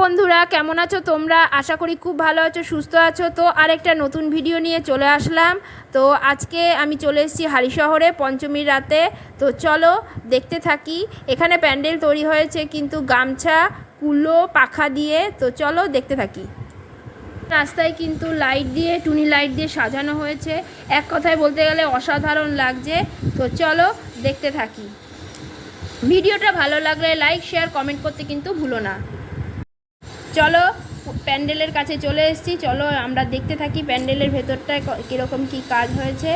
বন্ধুরা, কেমন আছো তোমরা? আশা করি খুব ভালো আছো, সুস্থ আছো। তো আরেকটা নতুন ভিডিও নিয়ে চলে আসলাম। তো আজকে আমি চলে এসেছি হালি শহরে পঞ্চমীর রাতে। তো চলো দেখতে থাকি। এখানে প্যান্ডেল তৈরি হয়েছে, কিন্তু গামছা, কুলো, পাখা দিয়ে। তো চলো দেখতে থাকি। রাস্তায় কিন্তু লাইট দিয়ে, টুনি লাইট দিয়ে সাজানো হয়েছে। এক কথায় বলতে গেলে অসাধারণ লাগছে। তো চলো দেখতে থাকি। ভিডিওটা ভালো লাগলে লাইক, শেয়ার, কমেন্ট করতে কিন্তু ভুলো না। চলো, প্যান্ডেলের কাছে চলে এসেছি। চলো, আমরা দেখতে থাকি প্যান্ডেলের ভেতরটায় কীরকম কী কাজ হয়েছে।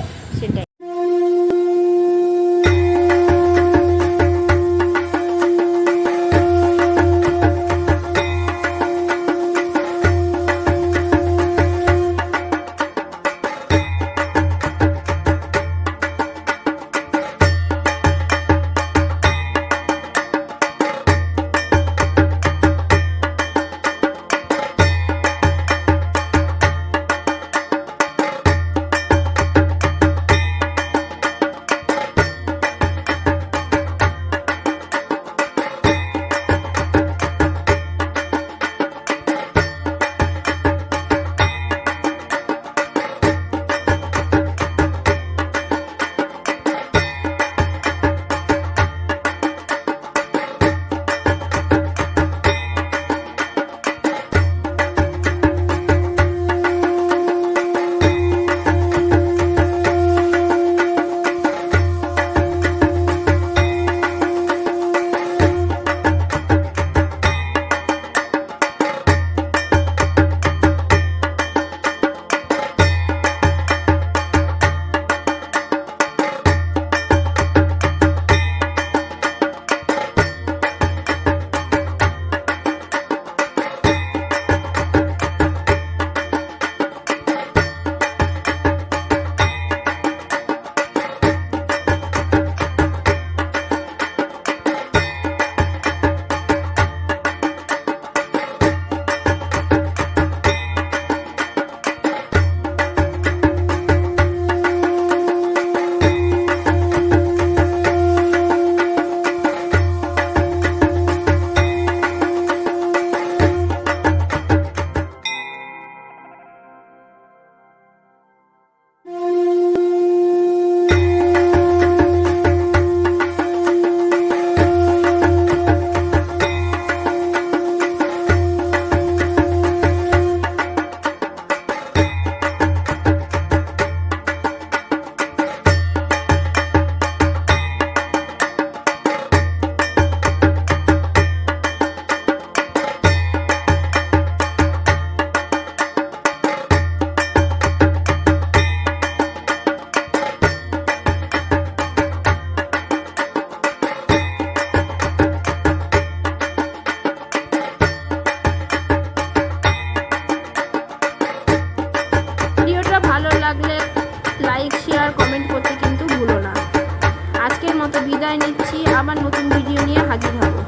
বিদায় নিচ্ছি আবার নতুন ভিডিও নিয়ে হাজির হব।